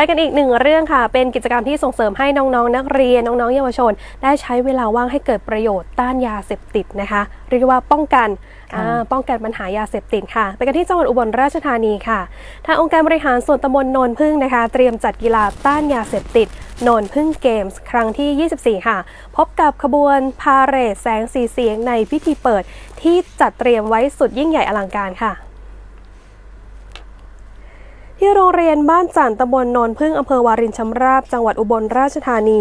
ไปกันอีกหนึ่งเรื่องค่ะ เป็นกิจกรรมที่ส่งเสริมให้น้องๆ นักเรียนน้องๆ เยาวชน ได้ใช้เวลาว่างให้เกิดประโยชน์ต้านยาเสพติดนะคะเรียกว่าป้องกันค่ะอ่าป้องกันปัญหายาเสพติดค่ะ ไปกันที่จังหวัดอุบลราชธานีค่ะ ทางองค์การบริหารส่วนตำบลโนนพึ่งนะคะ เตรียมจัดกีฬาต้านยาเสพติดโนนพึ่งเกมส์ครั้งที่ 24 ค่ะ พบกับขบวนพาเหรดแสงสีเสียงในพิธีเปิด ที่จัดเตรียมไว้สุดยิ่งใหญ่อลังการค่ะ ที่โรงเรียนบ้านจันต์ตำบลนนพึ่งอำเภอวารินชำราบ จังหวัดอุบลราชธานี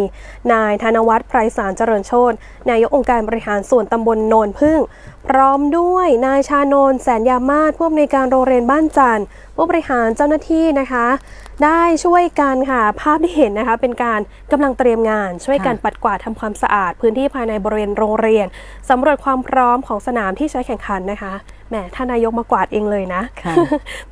นายธนวัฒน์ไพรสารเจริญโชตนายกองค์การบริหารส่วนตำบลนนพึ่งพร้อมด้วยนายชานนท์แสนยามาศผู้อำนวยการโรงเรียนบ้านจันทร์ผู้บริหารเจ้าหน้าที่นะคะ ได้ช่วยกันค่ะ ภาพที่เห็นนะคะ เป็นการกำลังเตรียมงาน ช่วยกันค่ะปัดกวาดทำความสะอาด พื้นที่ภายในบริเวณโรงเรียนสำรวจความพร้อมของสนามที่ใช้แข่งขันนะคะแหมท่านนายกมากวาดเองเลยนะค่ะ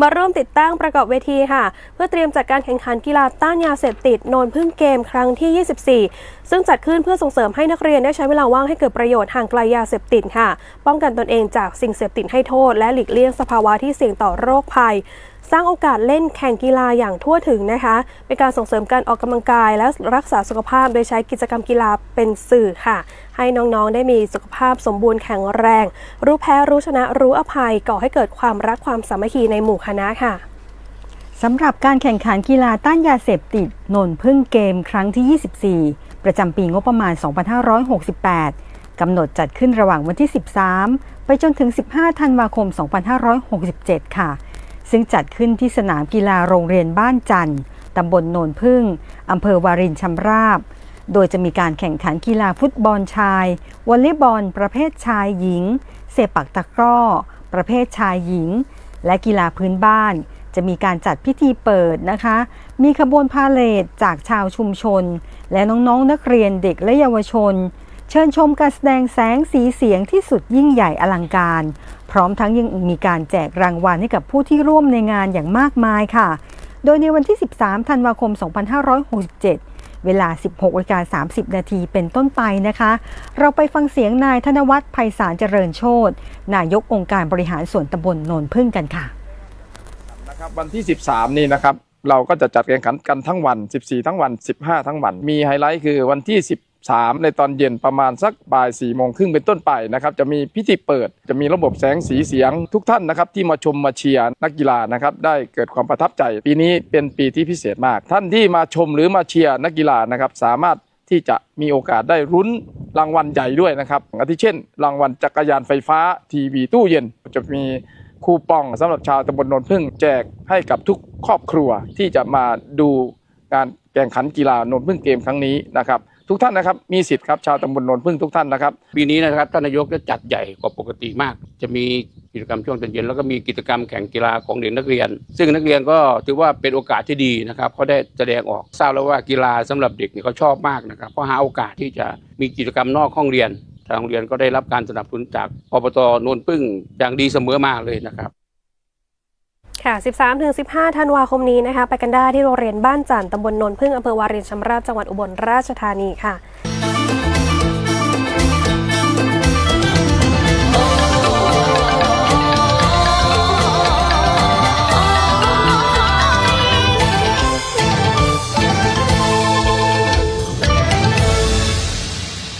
มาร่วมติดตั้งประกอบเวทีค่ะ เพื่อเตรียมจัดการแข่งขันกีฬาต้านยาเสพติด โนนพึ่งเกมครั้งที่ 24 ซึ่งจัดขึ้นเพื่อส่งเสริมให้นักเรียนได้ใช้เวลาว่างให้เกิดประโยชน์ห่างไกลยาเสพติดค่ะ ป้องกันตนเองจากสิ่งเสพติดให้โทษ และหลีกเลี่ยงสภาวะที่เสี่ยงต่อโรคภัย สร้างโอกาสเล่นแข่งกีฬาอย่างทั่วถึงนะคะ เป็นการส่งเสริมการออกกำลังกายและรักษาสุขภาพโดยใช้กิจกรรมกีฬาเป็นสื่อค่ะ ให้น้องๆได้มีสุขภาพสมบูรณ์แข็งแรง รู้แพ้รู้ชนะรู้อภัยก่อให้เกิดความรักความสามัคคีในหมู่คณะค่ะสำหรับการแข่งขันกีฬาต้านยาเสพติดนนพึ่งเกมครั้งที่ 24 ประจำปีงบประมาณ 2568 กำหนดจัดขึ้นระหว่างวันที่ 13 ไปจนถึง 15 ธันวาคม 2567 ค่ะ ซึ่งจัดขึ้นที่สนามกีฬาโรงเรียนบ้านจันทร์ตำบลโนนพึ่งอำเภอวารินชำราบ โดยจะมีการแข่งขันกีฬาฟุตบอลชาย วอลเลย์บอล ประเภทชายหญิง เซปักตะกร้อ ประเภทชายหญิง และกีฬาพื้นบ้าน จะมีการจัดพิธีเปิดนะคะ มีขบวนพาเลทจากชาวชุมชน และน้องๆนักเรียนเด็กและเยาวชน เชิญชมการแสดงแสงสีเสียงที่สุดยิ่งใหญ่อลังการ พร้อมทั้งยังมีการแจกรางวัลให้กับผู้ที่ร่วมในงานอย่างมากมายค่ะ โดยในวันที่ 13 ธันวาคม 2567 เวลา 16นาฬิกา30 นาทีเป็นต้นไปนะคะ เราไปฟังเสียงนายธนวัฒน์ไพศาลเจริญโชตนายกองค์การบริหารส่วนตำบลโนนพึ่งกันค่ะนะครับวันที่ 13 นี่นะครับเราก็จะจัดแข่งขันกันทั้งวัน 14 ทั้งวัน 15 ทั้งวัน มีไฮไลท์คือวันที่ 3 ในตอนเย็นประมาณสักบ่าย4โมงครึ่งเป็นต้นไปนะครับจะมีพิธีเปิดจะมีระบบแสงสีเสียงทุกท่านนะครับที่มาชมมาเชียร์นักกีฬานะครับได้เกิดความประทับใจ ปีนี้เป็นปีที่พิเศษมาก ท่านที่มาชมหรือมาเชียร์นักกีฬานะครับสามารถที่จะมีโอกาสได้รุ้นรางวัลใหญ่ด้วยนะครับอาทิเช่น รางวัลจักรยานไฟฟ้าทีวีตู้เย็นจะมีคูปองสำหรับชาวตำบลโนนพึ่งแจกให้กับทุกครอบครัวที่จะมาดูการแข่งขันกีฬาโนนพึ่งเกมครั้งนี้นะครับ ทุกท่านนะครับมีสิทธิ์ครับชาวตำบลนนพึ่งทุกท่านนะครับ ปีนี้นะครับท่านนายกจะจัดใหญ่กว่าปกติมาก จะมีกิจกรรมช่วงตอนเย็นแล้วก็มีกิจกรรมแข่งกีฬาของเด็กนักเรียน ซึ่งนักเรียนก็ถือว่าเป็นโอกาสที่ดีนะครับเขาได้แสดงออกทราบแล้วว่ากีฬาสำหรับเด็กเนี่ยเขาชอบมากนะครับเพราะหาโอกาสที่จะมีกิจกรรมนอกห้องเรียนทางโรงเรียนก็ได้รับการสนับสนุนจากอบตโนนพึ่งอย่างดีเสมอมาเลยนะครับ ค่ะ 13-15 ธันวาคมนี้นะคะ ไปกันได้ที่โรงเรียนบ้านจันทร์ตำบลโนนพึ่งอำเภอวารินชำราบจังหวัดอุบลราชธานีค่ะ